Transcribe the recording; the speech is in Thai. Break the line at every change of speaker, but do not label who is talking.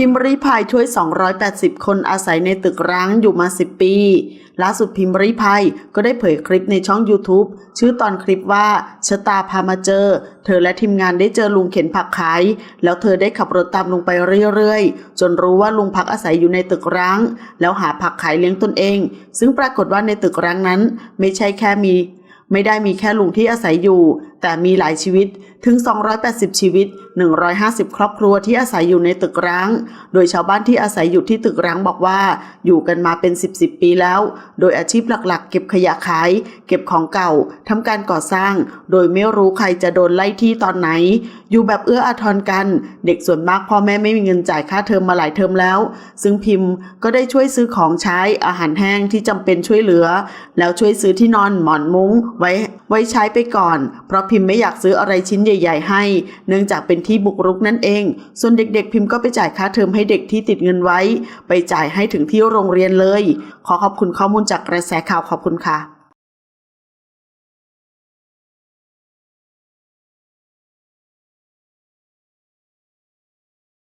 พิมพ์ริพายช่วย 280 คนอาศัยในตึกร้างอยู่มา 10 ปี ล่าสุดพิมพ์ริพายก็ได้เผยคลิปในช่อง YouTube ชื่อตอนคลิปว่าชะตาพามาเจอ เธอและทีมงานได้เจอลุงเข็นผักขาย แล้วเธอได้ขับรถตามลุงไปเรื่อยๆ จนรู้ว่าลุงพักอาศัยอยู่ในตึกร้าง แล้วหาผักขายเลี้ยงตนเอง ซึ่งปรากฏว่าในตึกร้างนั้น ไม่ใช่แค่มีไม่ได้มีแค่ลุงที่อาศัยอยู่แต่มีหลายชีวิตถึง 280 ชีวิต 150 ครอบครัวที่อาศัยอยู่ในตึกร้าง โดยชาวบ้านที่อาศัยอยู่ที่ตึกร้างบอกว่า อยู่กันมาเป็น 10 10ปี แล้ว โดยอาชีพหลักๆ เก็บขยะขาย เก็บของเก่าทำการก่อสร้าง โดยไม่รู้ใครจะโดนไล่ที่ตอนไหน อยู่แบบเอื้ออาทรกัน เด็กส่วนมากพ่อแม่ไม่มีเงินจ่ายค่าเทอมมาหลายเทอมแล้ว ซึ่งพิมพ์ก็ได้ช่วยซื้อของใช้อาหารแห้งที่จำเป็นช่วยเหลือ แล้วช่วยซื้อที่นอนหมอนมุ้งไว้ไว้ใช้ไปก่อน เพราะพิมพ์ไม่อยากซื้ออะไรชิ้นใหญ่ ๆ ให้ เนื่องจากเป็นที่บุกรุกนั่นเอง ส่วนเด็กๆ พิมพ์ก็ไปจ่ายค่าเทอมให้เด็กที่ติดเงินไว้ ไปจ่ายให้ถึงที่โรงเรียนเลย ขอขอบคุณข้อมูลจากกระแสข่าวขอบคุณค่ะ